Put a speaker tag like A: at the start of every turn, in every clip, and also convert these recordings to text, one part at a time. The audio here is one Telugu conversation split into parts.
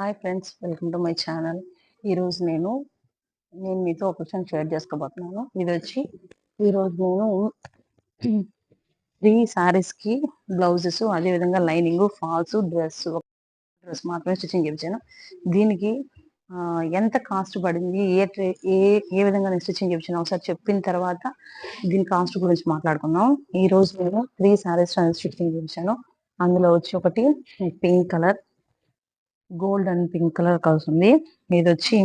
A: Hi friends welcome to my channel ఈరోజు నేను నేను మీతో ఒక విషయం షేర్ చేసుకోబోతున్నాను. ఇది వచ్చి ఈరోజు నేను త్రీ శారీస్కి బ్లౌజెస్ అదేవిధంగా లైనింగ్ ఫాల్స్ డ్రెస్ డ్రెస్ మాత్రమే స్టిచ్చింగ్ చేయించాను దీనికి ఎంత కాస్ట్ పడింది ఏ ట్రే- ఏ ఏ విధంగా నేను స్టిచ్చింగ్ చేయించాను ఒకసారి చెప్పిన తర్వాత దీని కాస్ట్ గురించి మాట్లాడుకుందాం. ఈ రోజు నేను త్రీ శారీస్ స్టిచ్చింగ్ చేయించాను అందులో వచ్చి ఒకటి pink colour gold and pink colour కలుస్తుంది ఉంది. ఇది వచ్చి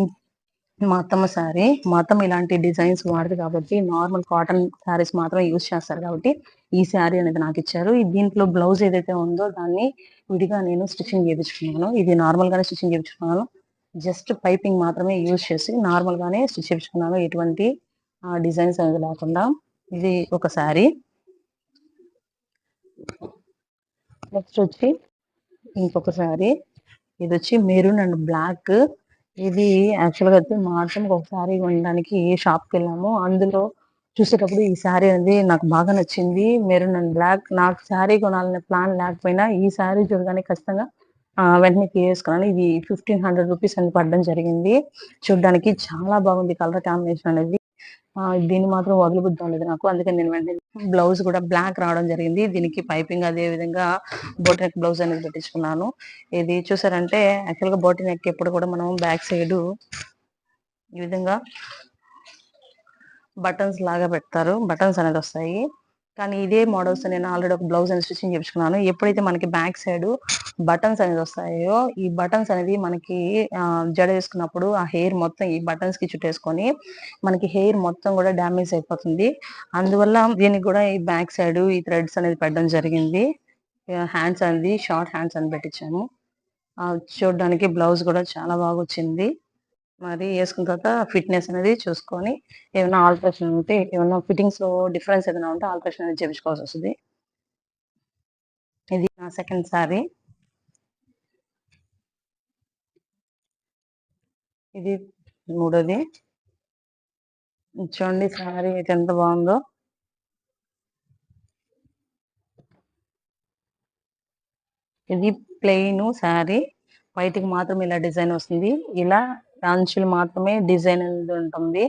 A: మా అత్తమ్మ శారీ. మా అత్తమ్మ ఇలాంటి డిజైన్స్ వాడదు కాబట్టి నార్మల్ కాటన్ శారీస్ మాత్రం యూజ్ చేస్తారు కాబట్టి ఈ శారీ అనేది నాకు ఇచ్చారు. దీంట్లో బ్లౌజ్ ఏదైతే ఉందో దాన్ని విడిగా నేను స్టిచ్చింగ్ చేయించుకున్నాను. ఇది నార్మల్ గానే స్టిచ్చింగ్ చేయించుకున్నాను. జస్ట్ పైపింగ్ మాత్రమే యూజ్ చేసి నార్మల్ గానే స్టిచ్ చేయించుకున్నాను. ఎటువంటి డిజైన్స్ అనేది లేకుండా ఇది ఒక శారీ. నెక్స్ట్ వచ్చి ఇంకొక శారీ. ఇది వచ్చి మెరూన్ అండ్ బ్లాక్. ఇది యాక్చువల్గా అయితే మాత్రం ఒకసారి ఒక శారీ కొనడానికి షాప్కి వెళ్ళాము అందులో చూసేటప్పుడు ఈ శారీ అనేది నాకు బాగా నచ్చింది. Maroon and black. నాకు శారీ కొనాలనే ప్లాన్ లేకపోయినా ఈ శారీ చూడగానే ఖచ్చితంగా వెంటనే వేసుకున్నాను ఇది ఫిఫ్టీన్ హండ్రెడ్ రూపీస్ అని పడడం జరిగింది. చూడడానికి చాలా బాగుంది కలర్ కాంబినేషన్ అనేది. దీన్ని మాత్రం వదలబుద్ధం లేదు నాకు. అందుకని నేను వెంటనే బ్లౌజ్ కూడా బ్లాక్ రావడం జరిగింది. దీనికి పైపింగ్ అదే విధంగా బోటెక్ బ్లౌజ్ అనేది పెట్టించుకున్నాను. ఇది చూసారంటే యాక్చువల్గా బోటి నెక్ ఎప్పుడు కూడా మనం బ్యాక్ సైడ్ ఈ విధంగా బటన్స్ లాగా పెడతారు. బటన్స్ అనేది వస్తాయి. కానీ ఇదే మోడల్స్ నేను ఆల్రెడీ ఒక బ్లౌజ్ అని స్టిచ్చింగ్ చేయించుకున్నాను ఎప్పుడైతే మనకి బ్యాక్ సైడ్ బటన్స్ అనేది వస్తాయో ఈ బటన్స్ అనేది మనకి జడ వేసుకున్నప్పుడు ఆ హెయిర్ మొత్తం ఈ బటన్స్కి చుట్టేసుకొని మనకి హెయిర్ మొత్తం కూడా డ్యామేజ్ అయిపోతుంది. అందువల్ల దీనికి కూడా ఈ బ్యాక్ సైడ్ ఈ థ్రెడ్స్ అనేది పెట్టడం జరిగింది. హ్యాండ్స్ అనేది షార్ట్ హ్యాండ్స్ అని పెట్టించాము. చూడడానికి బ్లౌజ్ కూడా చాలా బాగా వచ్చింది. మరి వేసుకున్న తర్వాత ఫిట్నెస్ అనేది చూసుకొని ఏమైనా ఆల్ట్రేషన్ ఉంటే ఏమైనా ఫిట్టింగ్స్లో డిఫరెన్స్ ఏదైనా ఉంటే ఆల్ట్రేషన్ అనేది చేయించుకోవాల్సి వస్తుంది. ఇది నా సెకండ్ సారీ ఇది మూడోది. చూడండి సారీ అయితే ఎంత బాగుందో. ఇది ప్లెయిన్ శారీ వైట్ మాత్రం ఇలా డిజైన్ వస్తుంది. ఇలా అంచులు మాత్రమే డిజైన్ అనేది ఉంటుంది.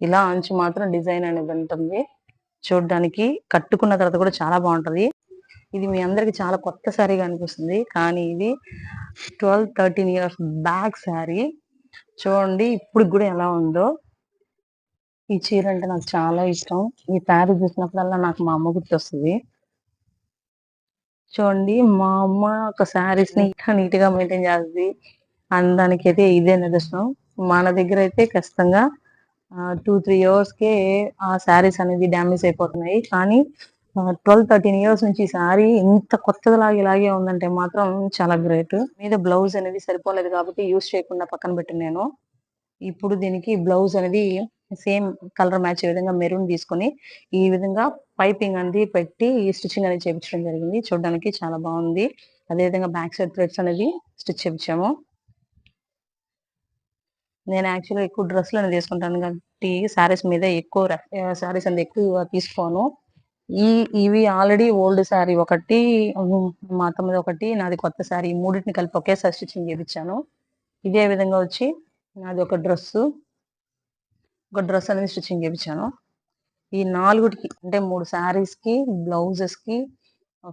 A: ఇలా అంచు మాత్రం డిజైన్ అనేది ఉంటుంది. చూడడానికి కట్టుకున్న తర్వాత కూడా చాలా బాగుంటది. ఇది మీ అందరికి చాలా కొత్త శారీగా అనిపిస్తుంది. కానీ ఇది twelve thirteen years back sari చూడండి ఇప్పుడు కూడా ఎలా ఉందో. ఈ చీర అంటే నాకు చాలా ఇష్టం. ఈ శారీ చూసినప్పుడల్లా నాకు మా అమ్మ గుర్తొస్తుంది. చూడండి మా అమ్మ ఒక శారీస్ని ఇంకా నీట్గా మెయింటైన్ చేస్తుంది. అనడానికి అయితే ఇదే నిదర్శనం. మన దగ్గర అయితే ఖచ్చితంగా టూ త్రీ ఇయర్స్కే ఆ శారీస్ అనేది డ్యామేజ్ అయిపోతున్నాయి. కానీ ట్వెల్వ్ థర్టీన్ ఇయర్స్ నుంచి శారీ ఇంత కొత్తదిలాగా ఇలాగే ఉందంటే మాత్రం చాలా గ్రేట్ మీద బ్లౌజ్ అనేది సరిపోలేదు కాబట్టి యూస్ చేయకుండా పక్కన పెట్టి నేను. ఇప్పుడు దీనికి బ్లౌజ్ అనేది సేమ్ కలర్ మ్యాచ్ విధంగా మెరూన్ తీసుకొని ఈ విధంగా పైపింగ్ అనేది పెట్టి స్టిచ్చింగ్ అనేది చేయించడం జరిగింది. చూడడానికి చాలా బాగుంది. అదే విధంగా బ్యాక్ సైడ్ థ్రెడ్స్ అనేది స్టిచ్ చేయించాము నేను యాక్చువల్గా ఎక్కువ డ్రెస్సులు అనేది తీసుకుంటాను కాబట్టి శారీస్ మీద ఎక్కువ శారీస్ అనేది ఎక్కువ తీసుకోను. ఈ ఇవి ఆల్రెడీ ఓల్డ్ శారీ ఒకటి మా అత్తమ్మది ఒకటి నాది కొత్త శారీ మూడింటిని కలిపి ఒకేసారి స్టిచ్చింగ్ చేయించాను ఇదే విధంగా వచ్చి నాది ఒక డ్రెస్సు ఒక డ్రెస్ అనేది స్టిచ్చింగ్ చేయించాను ఈ నాలుగుటికి అంటే మూడు శారీస్కి బ్లౌజెస్కి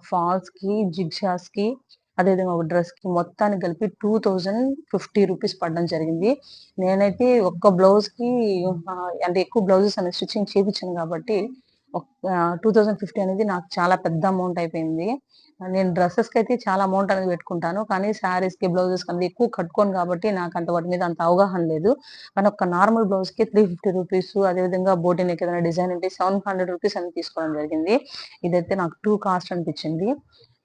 A: ఫాల్స్కి జిగ్షాస్కి అదేవిధంగా ఒక డ్రెస్కి మొత్తానికి కలిపి టూ థౌజండ్ ఫిఫ్టీ రూపీస్ పడడం జరిగింది. నేనైతే ఒక్క బ్లౌజ్కి అంటే ఎక్కువ బ్లౌజెస్ అనేది స్టిచ్చింగ్ చేయించాను కాబట్టి టూ థౌజండ్ ఫిఫ్టీ అనేది నాకు చాలా పెద్ద అమౌంట్ అయిపోయింది. నేను డ్రెస్సెస్కి అయితే చాలా అమౌంట్ అనేది పెట్టుకుంటాను. కానీ శారీస్కి బ్లౌజెస్కి అనేది ఎక్కువ కట్టుకోను కాబట్టి నాకు అంత వాటి మీద అంత అవగాహన లేదు. కానీ ఒక నార్మల్ బ్లౌజ్కి త్రీ ఫిఫ్టీ రూపీస్ అదేవిధంగా బోటీ ఏదైనా డిజైన్ ఉంటే సెవెన్ హండ్రెడ్ రూపీస్ అని తీసుకోవడం జరిగింది. ఇదైతే నాకు టూ కాస్ట్ అనిపించింది.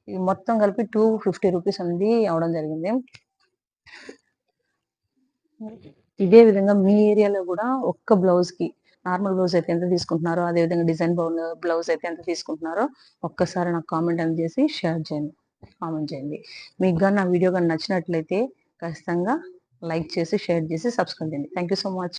A: ఇది మొత్తం కలిపి టూ ఫిఫ్టీ రూపీస్ అనేది అవడం జరిగింది. ఇదే విధంగా మీ ఏరియాలో కూడా ఒక్క బ్లౌజ్కి నార్మల్ బ్లౌజ్ అయితే ఎంత తీసుకుంటున్నారో అదే విధంగా డిజైన్ బ్లౌజ్ అయితే ఎంత తీసుకుంటున్నారో ఒక్కసారి నాకు కామెంట్ అనేది చేసి షేర్ చేయండి కామెంట్ చేయండి. మీకు కానీ నా వీడియో కానీ నచ్చినట్లయితే ఖచ్చితంగా లైక్ చేసి షేర్ చేసి సబ్స్క్రైబ్ చేయండి. Thank you so much